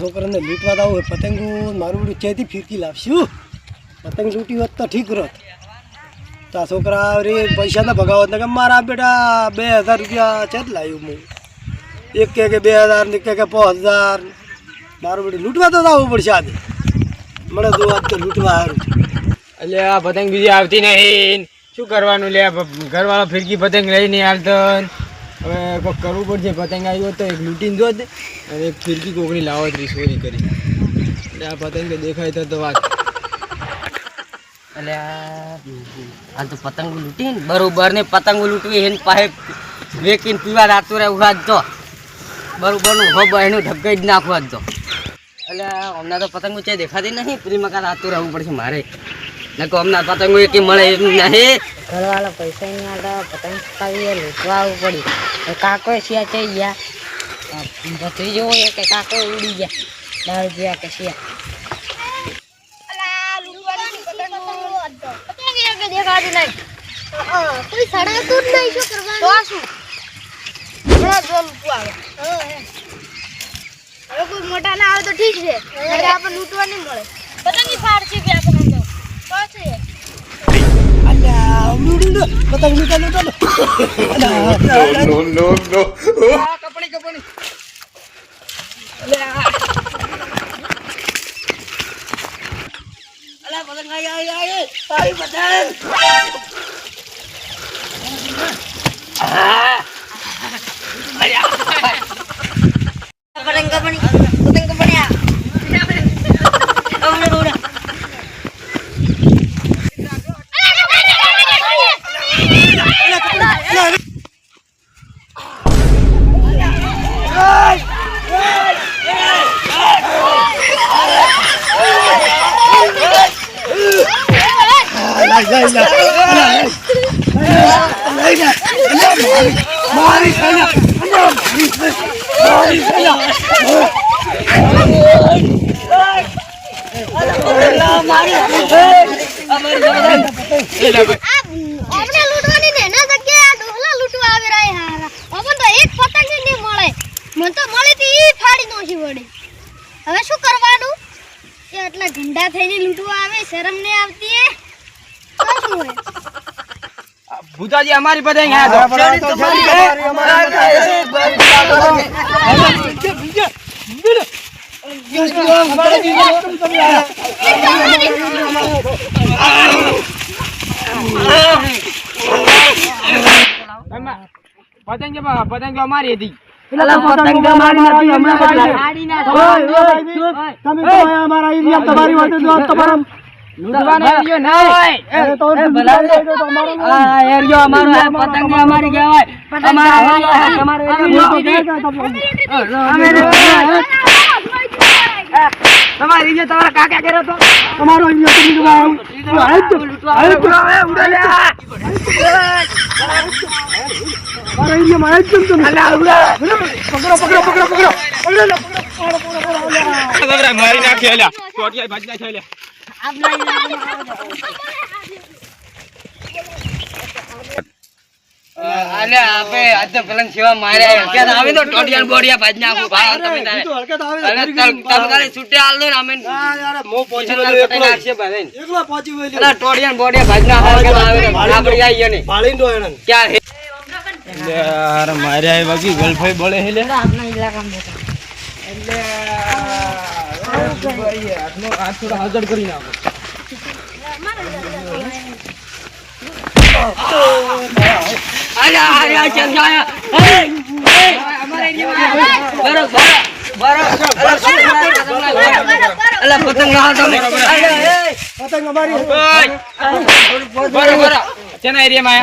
છોકરાને લૂંટવા આવું પતંગ મારું બધું ચેતી ફિરકી લાવશું પતંગ લૂંટી હોત તો ઠીક રત તો આ છોકરા રે પૈસા ના ભગાવત ને કે મારા બેટા બે હજાર રૂપિયા ચેત લાવ્યું હું. એક કે કે બે હજાર ને કે કે પાંચ હજાર. મારું બધું લૂંટવા તો આવવું પડશે આજે. મને તો આજ તો લૂંટવા સારું એટલે આ પતંગ બીજી આવતી નહીં. શું કરવાનું લે ઘરવાળો ફિરકી પતંગ લઈને આવતો હવે કોઈક કરવું પડશે. પતંગ આવ્યો તો એક લૂંટીને દો. અને એક ફિરકી કોકડી લાવો ત્રીસ ચોરી કરી. એટલે આ પતંગ દેખાય તો વાત. એટલે આ તો પતંગ લૂંટીને, બરોબર ને પતંગ લૂંટવી એને પાસે વેકીને પીવા રાતું રહે ઉહાજ તો બરોબરનું હબ એનું ઢબકાઈ જ નાખવા જ તો એટલે હમણાં તો પતંગ ઊંચાઈ દેખાતી નહીં. પેલી આતું રહેવું પડશે મારે. નકો અમને પતંગો એકી મળે એમ નહીં. ઘરવાળા પૈસા નહીં આવતા પતંગ ચકાવીએ લૂંટવા આવવું પડ્યું કાકો શિયા થઈ ગયા. ભત્રીજો હોય કે કાકો ઉડી ગયા. દસ રૂપિયા કે શિયા. કોઈ સડાતું જ નહીં શું કરવાનું? તો શું? હમણાં જો લૂંટવા આવે. હવે કોઈ મોટા ના આવે તો ઠીક છે. એટલે આપણે લૂંટવા નહીં મળે. પતંગી ફાડશે અલ્યા લૂંટી દો પતંગ લૂંટા લૂંટા લો કપડી કપડી અલા પતંગ આવી આવી આવી પતંગ પતંગ કપડી પતંગ કપડ્યા ઓવડે ઓવડે લઈ લઈ આપણે રહ્યા હારા. તો એક પતંગ જ નહીં મળે. મને તો મળી તી ઈ ફાડી નોખી હવે શું કરવાનું? એ આટલા ગંડા થઈને લૂંટવા આવે, શરમ નહીં આવતી એ ભૂતાજી અમારી પતંગ પતંગ પતંગ અમારી હતી પતંગ મારી નથી હમણાં ઓય, ઓય, ઓય, તમે અમારા તમારી તમારા લૂંટવાનો એરિયો નહીં. અરે તો ભલા તો અમારા આ એરિયો અમારો આ પતંગ અમારી કહેવાય. અમારા તમારો તમારી જે તમારા કાકા કર્યો તો? તમારો પકડો પકડો પકડો પકડો. પકડો લો, પકડો મારી નાખી અલ્યા. ટોટિયા ભાજી નાખી અલ્યા. અલે આપે આજ તો પેલા સેવા માર્યા હરકત આવે તો ટોડિયા બોડિયા ભાજ નાખું. ભાઈ તમે તારે. હરકત આવે તમ તારે છૂટે આલ દો ને અમે મો પહોંચી તારે એકલો. નાખશે ભાઈ એકલો પહોંચી ગયો અલા ટોડિયા બોડિયા ભાજ ના આવે આપણે આવીએ ને ભાળીને દો એને ક્યાં હે? યાર માર્યા એ બાકી ગલફાઈ બળે હે લે આપના ઇલાકામાં હાથ થોડો હાજર કરી નાખો પતંગ અમારી એરિયામાં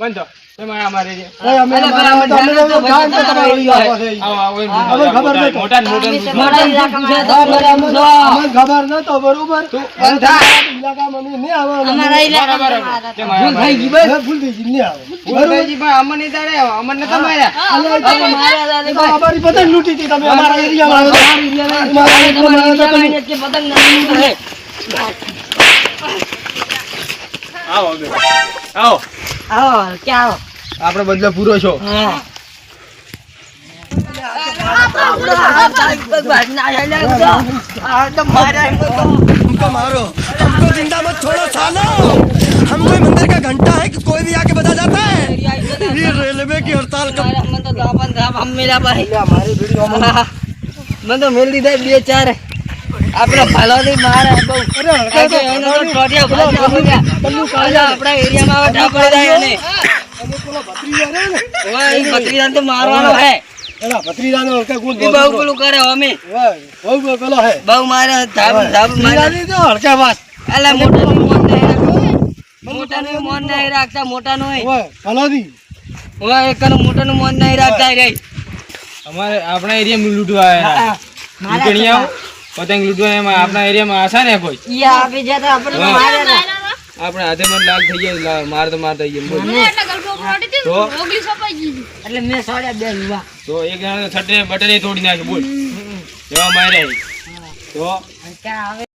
બંધ. ખબર નતો. બરોબર. અમારા પતંગ લૂંટી હતી તમે અમારા એરિયામાં. આવો આવો. આવો ક્યાં આવો આપણો બદલો પૂરો છો હા हमको मारो हमको जिंदा मत छोड़ो सालो हम कोई मंदिर का घंटा है कि कोई भी आके बजा जाता है ये रेलवे की हड़ताल का મને તો દાબન દાબ આમ મેલા ભાઈ हमारी वीडियो में મને તો મેલ દીધા બે ચાર આપડે ભાલો ની મારે બહુ કે એને તો ટોટિયા ભાજી આપી ગયા. અલા, આપણા એરિયામાં હવે ઢાપડી જાય એને. ઓય, એ ભત્રીજાને તો મારવાનો હે. એના ભત્રીજાનો કે ગુણ બહુ પેલું કરે અમે. બહુ બહુ પેલો હે. બહુ મારે ધાબ ધાબ મારે. તો હળકા વાત. એલા મોટાનું મોન નહીં મોટા મોટાનું મોન નહીં રાખતા મોટાનું નું ઓય ભલોદી. ઓય, એકનો મોટા નું મોન નહીં રાખતા રે અમારે આપણા એરિયામાં લૂંટવા આવ્યા લૂંટણી આવો. પતંગ લૂંટવા એમાં આપણા એરિયામાં આશા ને કોઈ? ઈ આપી જતા આપણે તો મારે આપણે હાથે મને લાલ થઈ ગયા માર મારતા મારતા થઈ ગયા બોલ. એટલે તો? ઓગળી સપાઈ ગઈ એટલે મેં સોડ્યા બે યુવા તો એક જણા છટરે બટરે તોડી નાખ્યું બોલ. એવા માર્યા તો?